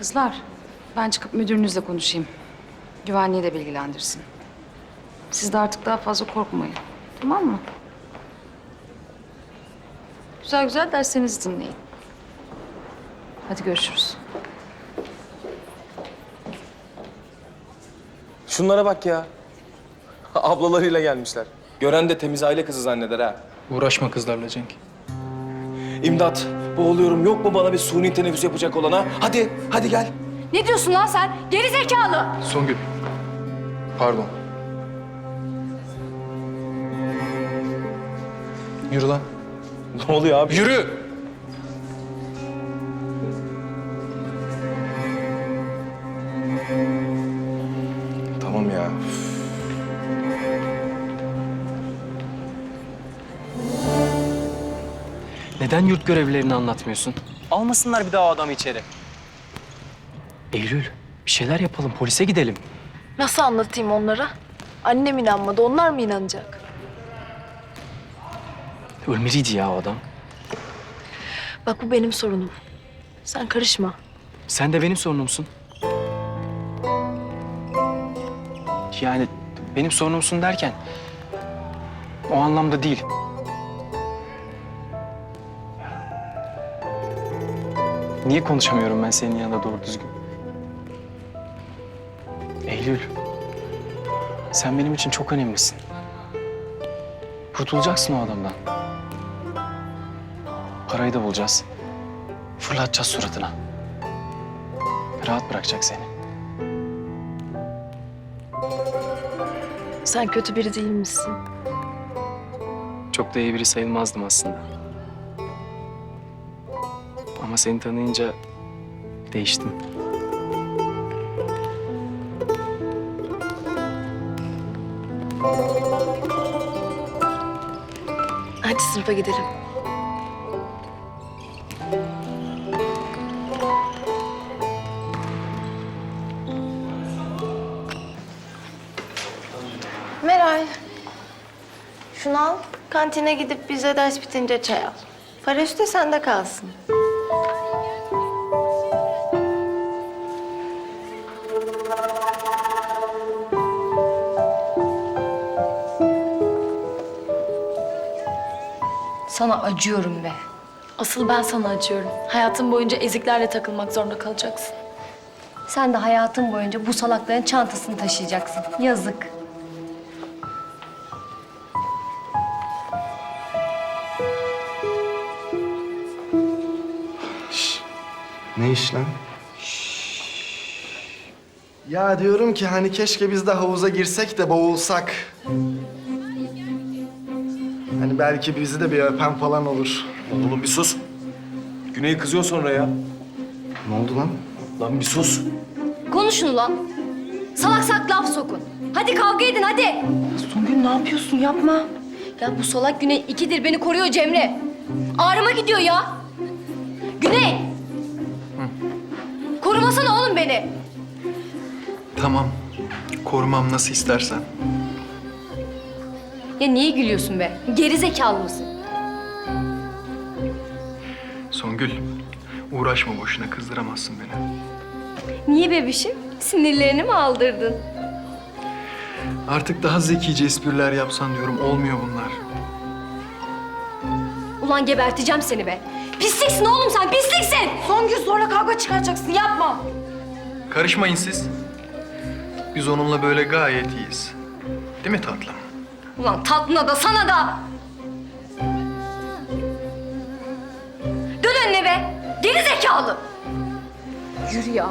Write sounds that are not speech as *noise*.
Kızlar, ben çıkıp müdürünüzle konuşayım. Güvenliği de bilgilendirsin. Siz de artık daha fazla korkmayın. Tamam mı? Güzel güzel derslerinizi dinleyin. Hadi görüşürüz. Şunlara bak ya. *laughs* Ablalarıyla gelmişler. Gören de temiz aile kızı zanneder ha. Uğraşma kızlarla Cenk. İmdat, boğuluyorum. Yok mu bana bir suni teneffüs yapacak olana? Hadi, hadi gel. Ne diyorsun lan sen? Geri zekalı! Songül. Pardon. Yürü lan. Ne oluyor abi? Yürü! Tamam ya. Neden yurt görevlilerini anlatmıyorsun? Almasınlar bir daha o adamı içeri. Eylül, bir şeyler yapalım, polise gidelim. Nasıl anlatayım onlara? Annem inanmadı, onlar mı inanacak? Ölmeliydi ya o adam. Bak bu benim sorunum. Sen karışma. Sen de benim sorunumsun. Yani benim sorunumsun derken... O anlamda değil. Niye konuşamıyorum ben senin yanında doğru düzgün? Eylül. Sen benim için çok önemlisin. Kurtulacaksın o adamdan. Parayı da bulacağız. Fırlatacağız suratına. Rahat bırakacak seni. Sen kötü biri değil misin? Çok da iyi biri sayılmazdım aslında. Ama seni tanıyınca değiştim. Hadi sınıfa gidelim. Meral. Şunu al. Kantine gidip bize ders bitince çay al. Paraşüt de sende kalsın. Sana acıyorum be. Asıl ben sana acıyorum. Hayatın boyunca eziklerle takılmak zorunda kalacaksın. Sen de hayatın boyunca bu salakların çantasını taşıyacaksın. Yazık. Ne iş lan? Ya diyorum ki hani keşke biz de havuza girsek de boğulsak. Belki bizi de bir öpen falan olur. Oğlum bir sus. Güney kızıyor sonra ya. Ne oldu lan? Lan bir sus. Konuşun ulan. Salak salak laf sokun. Hadi kavga edin hadi. Songül ne yapıyorsun? Yapma. Ya bu salak Güney ikidir beni koruyor Cemre. Ağrıma gidiyor ya. Güney. Korumasana oğlum beni. Tamam. Korumam nasıl istersen. Ya niye gülüyorsun be? Geri zekalı mısın? Songül, uğraşma boşuna kızdıramazsın beni. Niye bebişim? Sinirlerini mi aldırdın? Artık daha zekice espriler yapsan diyorum. Olmuyor bunlar. Ulan geberteceğim seni be. Pisliksin oğlum sen pisliksin. Songül zorla kavga çıkaracaksın. Yapma. Karışmayın siz. Biz onunla böyle gayet iyiyiz. Değil mi tatlım? Ulan tatlına da sana da. Dön önüne be. Geri zekalı. Yürü ya.